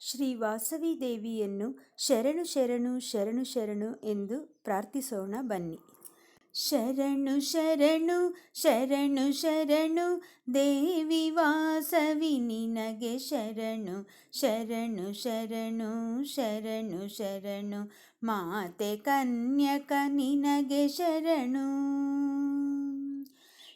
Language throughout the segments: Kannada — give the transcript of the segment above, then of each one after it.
ಶ್ರೀ ವಾಸವಿ ದೇವಿಯನ್ನು ಶರಣು ಶರಣು ಶರಣು ಶರಣು ಎಂದು ಪ್ರಾರ್ಥಿಸೋಣ ಬನ್ನಿ ಶರಣು ಶರಣು ಶರಣು ಶರಣು ದೇವಿ ವಾಸವಿ ನಿನಗೆ ಶರಣು ಶರಣು ಶರಣು ಶರಣು ಶರಣು ಮಾತೆ ಕನ್ಯಕ ನಿನಗೆ ಶರಣು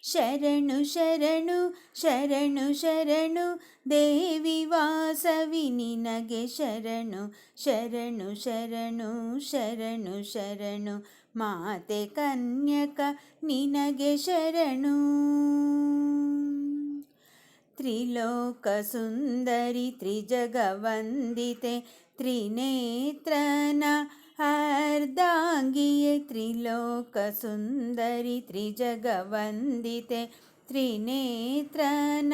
ಶರಣು ಶರಣು ಶರಣು ಶರಣು ದೇವಿ ವಾಸವಿ ನಿನಗೆ ಶರಣು ಶರಣು ಶರಣು ಶರಣು ಶರಣು ಮಾತೆ ಕನ್ಯಕ ನಿನಗೆ ಶರಣು ತ್ರಿಲೋಕ ಸುಂದರಿ ತ್ರಿಜಗವಂದಿತೆ ತ್ರಿನೇತ್ರನ अर्धाङ्गिये त्रिलोकसुन्दरि त्रिजगवन्दिते त्रिनेत्रन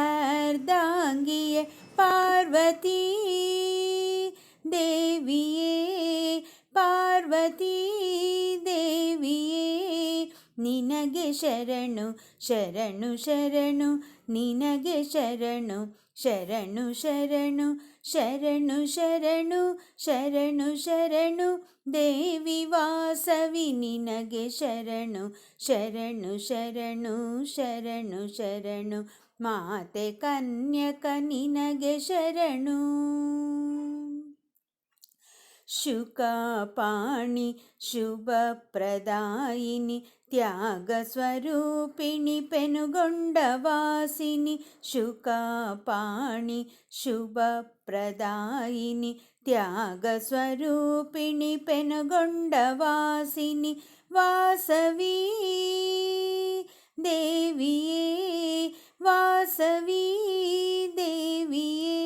अर्धाङ्गिये पार्वती देविये पार्वती ನಿನಗೆ ಶರಣು ಶರಣು ಶರಣು ನಿನಗೆ ಶರಣು ಶರಣು ಶರಣು ಶರಣು ಶರಣು ಶರಣು ಶರಣು ದೇವಿ ವಾಸವಿ ನಿನಗೆ ಶರಣು ಶರಣು ಶರಣು ಶರಣು ಶರಣು ಮಾತೆ ಕನ್ಯಕ ನಿನಗೆ ಶರಣು शुकापाणि शुभप्रदायिनि त्यागस्वरूपिणि पेनुगोण्डवासिनि शुकापाणि शुभप्रदायिनि त्यागस्वरूपिणि पेनुगोण्डवासिनि वासवी देविये वासवी देविये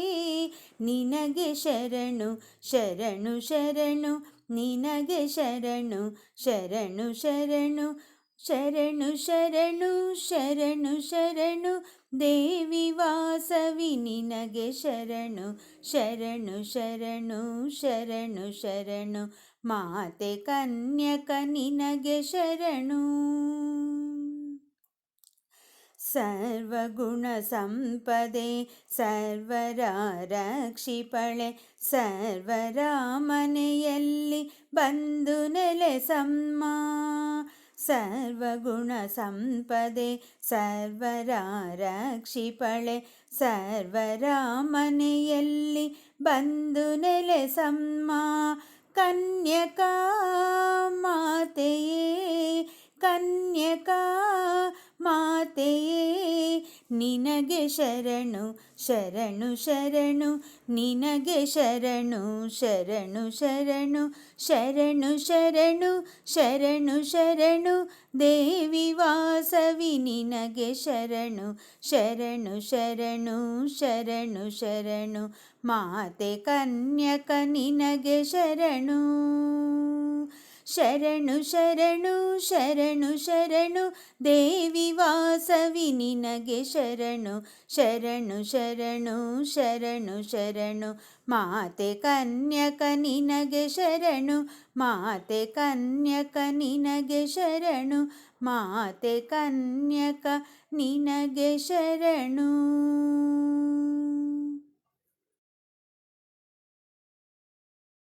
ನಿನಗೆ ಶರಣು ಶರಣು ಶರಣು ನಿನಗೆ ಶರಣು ಶರಣು ಶರಣು ಶರಣು ಶರಣು ಶರಣು ಶರಣು ದೇವಿ ವಾಸವಿ ನಿನಗೆ ಶರಣು ಶರಣು ಶರಣು ಶರಣು ಶರಣು ಮಾತೆ ಕನ್ಯಕ ನಿನಗೆ ಶರಣು सर्वगुणसम्पदे सर्वरारक्षिपळे सर्वरामनेयल्लि बन्धु नेलेसम्म सर्वगुणसम्पदे सर्वरारक्षिपळे सर्वरामनेयल्लि बन्धु नेलेसम्म कन्यका मातये कन्यका मातये ನಿನಗೆ ಶರಣು ಶರಣು ಶರಣು ನಿನಗೆ ಶರಣು ಶರಣು ಶರಣು ಶರಣು ಶರಣು ಶರಣು ಶರಣು ದೇವಿ ವಾಸವಿ ನಿನಗೆ ಶರಣು ಶರಣು ಶರಣು ಶರಣು ಶರಣು ಮಾತೆ ಕನ್ಯಕ ನಿನಗೆ ಶರಣು ಶರಣು ಶರಣು ಶರಣು ಶರಣು ದೇವಿ ವಾಸವಿ ನಿನಗೆ ಶರಣು ಶರಣು ಶರಣು ಶರಣು ಶರಣು ಮಾತೆ ಕನ್ಯಕ ನಿನಗೆ ಶರಣು ಮಾತೆ ಕನ್ಯಕ ನಿನಗೆ ಶರಣು ಮಾತೆ ಕನ್ಯಕ ನಿನಗೆ ಶರಣು